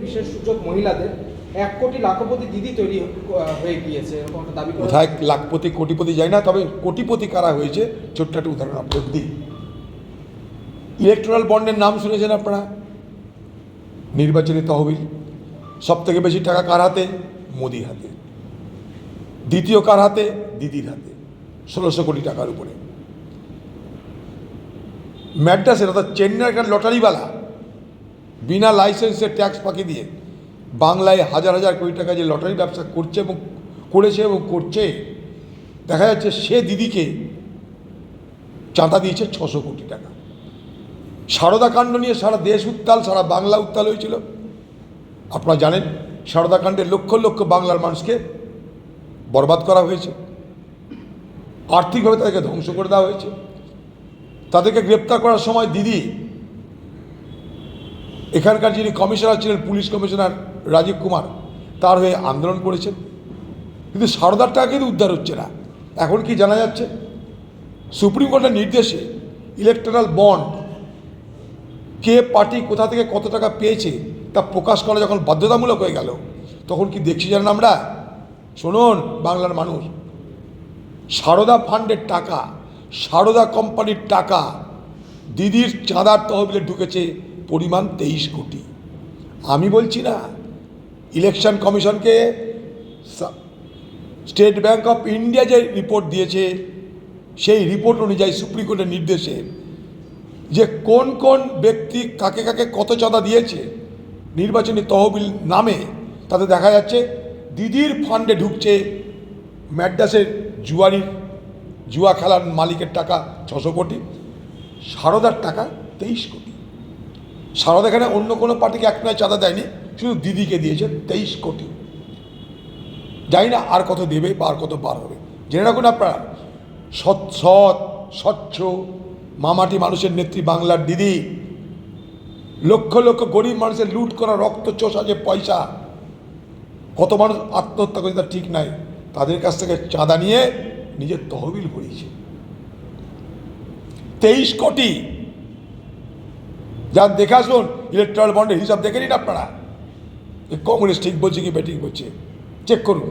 বিশেষ সুযোগ মহিলাদের, এক কোটি লাখপতি দিদি তৈরি হয়ে গিয়েছে দাবি কোথায় লাখপতি, কোটিপতি যায় না, তবে কোটিপতি কারা হয়েছে, ছোট্ট একটা উদাহরণ আপনাদের দিই। ইলেকট্রাল বন্ডের নাম শুনেছেন আপনারা? নির্বাচনী তহবিল। সব থেকে বেশি টাকা কার হাতে? মোদির হাতে। দ্বিতীয় কার হাতে? দিদির হাতে। ষোলোশো কোটি টাকার উপরে। ম্যাড্রাসের অর্থাৎ চেন্নাইকার লটারিওয়ালা। বিনা লাইসেন্সে ট্যাক্স ফাঁকি দিয়ে বাংলায় হাজার হাজার কোটি টাকা যে লটারি ব্যবসা করছে এবং করেছে এবং করছে, দেখা যাচ্ছে সে দিদিকে চাঁদা দিয়েছে ছশো কোটি টাকা। সারদা কাণ্ড নিয়ে সারা দেশ উত্তাল, সারা বাংলা উত্তাল হয়েছিল। আপনারা জানেন, সারদা কাণ্ডে লক্ষ লক্ষ বাংলার মানুষকে বরবাদ করা হয়েছে। আর্থিকভাবে তাদেরকে ধ্বংস করে দেওয়া হয়েছে। তাদেরকে গ্রেপ্তার করার সময় দিদি, এখানকার যিনি কমিশনার ছিলেন, পুলিশ কমিশনার রাজীব কুমার, তার হয়ে আন্দোলন করেছেন। কিন্তু সারদার টাকা কিন্তু উদ্ধার হচ্ছে না। এখন কি জানা যাচ্ছে? সুপ্রিম কোর্টের নির্দেশে ইলেকট্রাল বন্ড কে পার্টি কোথা থেকে কত টাকা পেয়েছে তা প্রকাশ করা যখন বাধ্যতামূলক হয়ে গেল, তখন কি দেখছি জানেন আমরা? শুনুন বাংলার মানুষ, সারদা ফান্ডের টাকা সারদা কোম্পানির টাকা দিদির চাঁদার তহবিলে ঢুকেছে পরিমাণ তেইশ কোটি। আমি বলছি না, ইলেকশন কমিশনকে স্টেট ব্যাঙ্ক অফ ইন্ডিয়া যে রিপোর্ট দিয়েছে, সেই রিপোর্ট অনুযায়ী সুপ্রিম কোর্টের নির্দেশে যে কোন কোন ব্যক্তি কাকে কাকে কত চাঁদা দিয়েছে নির্বাচনী তহবিল নামে, তাতে দেখা যাচ্ছে দিদির ফান্ডে ঢুকছে ম্যাড্রাসের জুয়ারির জুয়া খেলার মালিকের টাকা ছশো কোটি, সারদার টাকা তেইশ কোটি। সারদা এখানে অন্য কোনো পার্টিকে এক নয় চাঁদা দেয়নি, শুধু দিদিকে দিয়েছে তেইশ কোটি। জানি না আর কত দেবে বা আর কত বার হবে। জেনে রাখুন আপনারা, সৎ সৎ, স্বচ্ছ, মামাটি মানুষের নেত্রী বাংলার দিদি। লক্ষ লক্ষ গরিব মানুষের লুট করা রক্ত চোষা যে পয়সা, কত মানুষ আত্মহত্যা করে তার ঠিক নাই। তাদের কাছ থেকে চাঁদা নিয়ে নিজের তহবিল ভরিয়েছে। তেইশ কোটি। যান দেখে আসুন ইলেকট্রাল বন্ডের হিসাব দেখে নিন আপনারা। কংগ্রেস ঠিক বলছে কি বেঠিক বলছে চেক করুন।